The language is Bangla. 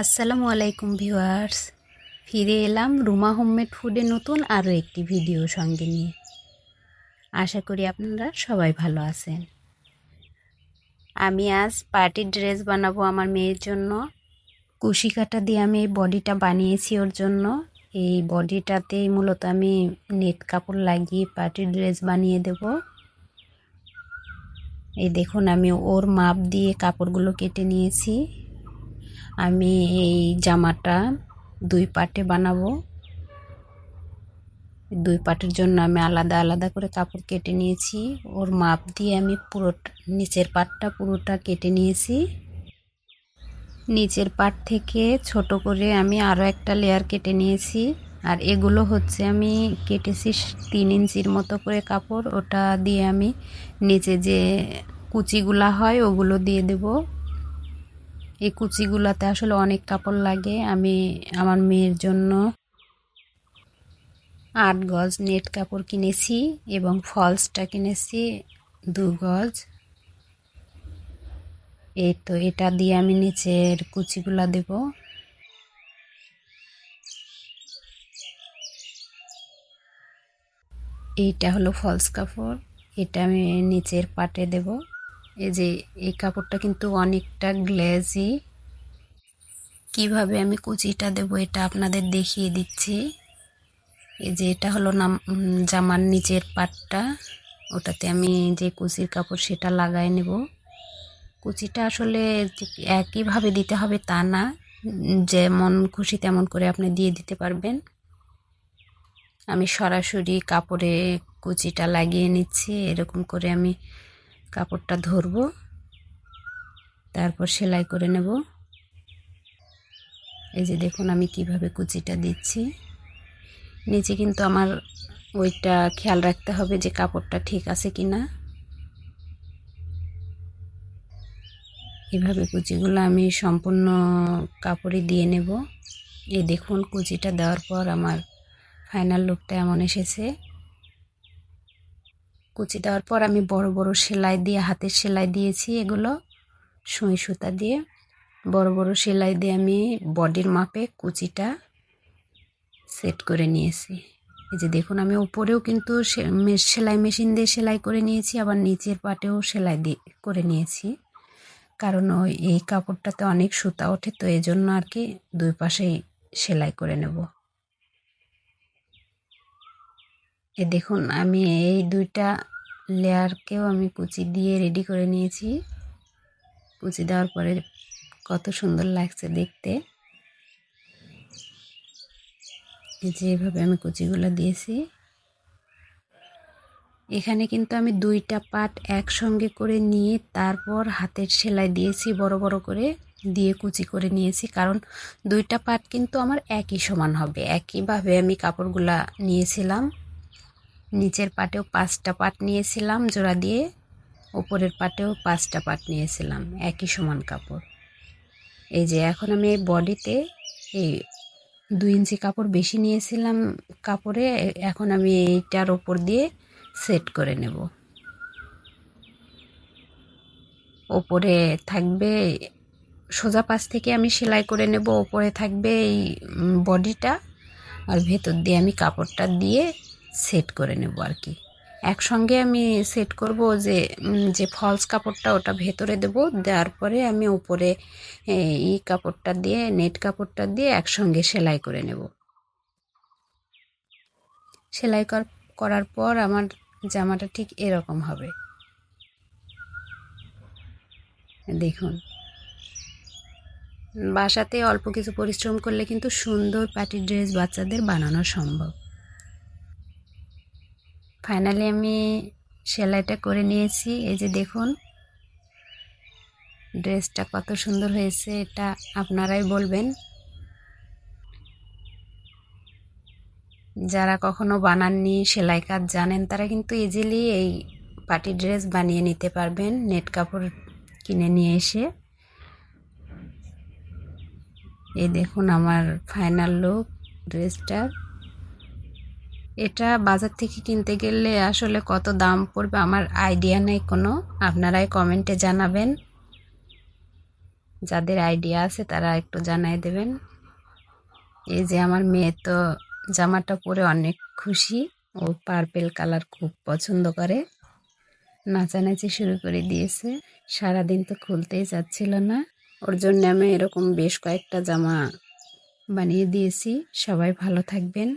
আসসালামু আলাইকুম ভিউয়ার্স। ফিরে এলাম রুমা হোমমেড ফুডে নতুন আরও একটি ভিডিও সঙ্গে নিয়ে। আশা করি আপনারা সবাই ভালো আছেন। আমি আজ পার্টির ড্রেস বানাবো আমার মেয়ের জন্য। কুশি কাটা দিয়ে আমি এই বডিটা বানিয়েছি ওর জন্য। এই বডিটাতেই মূলত আমি নেট কাপড় লাগিয়ে পার্টির ড্রেস বানিয়ে দেব। এই দেখুন, আমি ওর মাপ দিয়ে কাপড়গুলো কেটে নিয়েছি। আমি এই জামাটা দুই পার্টে বানাবো। দুই পাটের জন্য আমি আলাদা আলাদা করে কাপড় কেটে নিয়েছি। ওর মাপ দিয়ে আমি পুরো নিচের পাটটা পুরোটা কেটে নিয়েছি। নিচের পাট থেকে ছোট করে আমি আরও একটা লেয়ার কেটে নিয়েছি। আর এগুলো হচ্ছে আমি কেটেছি তিন ইঞ্চির মতো করে কাপড়। ওটা দিয়ে আমি নিচে যে কুচিগুলা হয়, ওগুলো দিয়ে দেবো। এই কুচিগুলাতে আসলে অনেক কাপড় লাগে। আমি আমার মেয়ের জন্য আট গজ নেট কাপড় কিনেছি এবং ফলসটা কিনেছি দু গজ। এই তো এটা দিয়ে আমি নিচের কুচিগুলা দেব। এইটা হলো ফলস কাপড়। এটা আমি নিচের পাটে দেবো। এই যে, এই কাপড়টা কিন্তু অনেকটা গ্লেজি। কীভাবে আমি কুচিটা দেব এটা আপনাদের দেখিয়ে দিচ্ছি। এই যে, এটা হলো নাম জামার নিচের পাটটা। ওটাতে আমি যে কুচির কাপড় সেটা লাগাই নেব। কুচিটা আসলে একইভাবে দিতে হবে তা না। যেমন খুশি তেমন করে আপনি দিয়ে দিতে পারবেন। আমি সরাসরি কাপড়ে কুচিটা লাগিয়ে নিচ্ছি। এরকম করে আমি কাপড়টা ধরব। তারপর সেলাই করে নেব। এই যে দেখুন আমি কীভাবে কুচিটা দিচ্ছি। নিচে কিন্তু আমার ওইটা খেয়াল রাখতে হবে যে কাপড়টা ঠিক আছে কি না এভাবে কুচিগুলো আমি সম্পূর্ণ কাপড়ে দিয়ে নেব। এই দেখুন কুচিটা দেওয়ার পর আমার ফাইনাল লুকটা এমন এসেছে। কুচি দেওয়ার পর আমি বড় বড় সেলাই দিয়ে, হাতের সেলাই দিয়েছি এগুলো। সুঁই সুতা দিয়ে। বড় বড় সেলাই দিয়ে আমি বডির মাপে কুচিটা সেট করে নিয়েছি। এই যে দেখুন, আমি উপরেও কিন্তু সেলাই মেশিন দিয়ে সেলাই করে নিয়েছি, আবার নিচের পাটেও সেলাই দিয়ে করে নিয়েছি। কারণ ওই, এই কাপড়টাতে অনেক সুতা ওঠে, তো এই জন্য আর কি দুই পাশেই সেলাই করে নেব। এ দেখুন, আমি এই দুইটা লেয়ারকেও আমি কুচি দিয়ে রেডি করে নিয়েছি। কুচি দেওয়ার পরে কত সুন্দর লাগছে দেখতে। এই যে এভাবে আমি কুচিগুলো দিয়েছি। এখানে কিন্তু আমি দুইটা পাট একসঙ্গে করে নিয়ে তারপর হাতের সেলাই দিয়েছি বড় বড় করে, দিয়ে কুচি করে নিয়েছি। কারণ দুইটা পাট কিন্তু আমার একই সমান হবে। একইভাবে আমি কাপড়গুলা নিয়েছিলাম। নিচের পাটেও পাঁচটা পাট নিয়েছিলাম, জোড়া দিয়ে। ওপরের পাটেও পাঁচটা পাট নিয়েছিলাম, একই সমান কাপড়। এই যে এখন আমি এই বডিতে এই দুই ইঞ্চি কাপড় বেশি নিয়েছিলাম কাপড়ে, এখন আমি এইটার ওপর দিয়ে সেট করে নেব। ওপরে থাকবে, সোজা পাশ থেকে আমি সেলাই করে নেব, ওপরে থাকবে এই বডিটা। আর ভেতর দিয়ে আমি কাপড়টা দিয়ে সেট করে নেব আর কি। একসঙ্গে আমি সেট করব যে যে ফলস কাপড়টা ওটা ভেতরে দেব, দেওয়ার পরে আমি উপরে ই কাপড়টা দিয়ে নেট কাপড়টা দিয়ে একসঙ্গে সেলাই করে নেব। সেলাই করার পর আমার জামাটা ঠিক এরকম হবে। দেখুন। বাসাতে অল্প কিছু পরিশ্রম করলে কিন্তু সুন্দর পার্টি ড্রেস বাচ্চাদের বানানো সম্ভব। ফাইনালি আমি সেলাইটা করে নিয়েছি। এই যে দেখুন, ড্রেসটা কত সুন্দর হয়েছে, এটা আপনারাই বলবেন। যারা কখনো বানাননি, সেলাই কাজ জানেন, তারা কিন্তু ইজিলি এই পার্টি ড্রেস বানিয়ে নিতে পারবেন, নেট কাপড় কিনে নিয়ে এসে। এই দেখুন আমার ফাইনাল লুক ড্রেসটার। এটা বাজার থেকে কিনতে গেলে আসলে কত দাম পড়বে আমার আইডিয়া নেই কোনো। আপনারাই কমেন্টে জানাবেন। যাদের আইডিয়া আছে তারা একটু জানাই দেবেন। এই যে আমার মেয়ে তো জামাটা পরে অনেক খুশি। ও পার্পেল কালার খুব পছন্দ করে। নাচানাচি শুরু করে দিয়েছে। সারাদিন তো খুলতেই যাচ্ছিল না। ওর জন্য আমি এরকম বেশ কয়েকটা জামা বানিয়ে দিয়েছি। সবাই ভালো থাকবেন।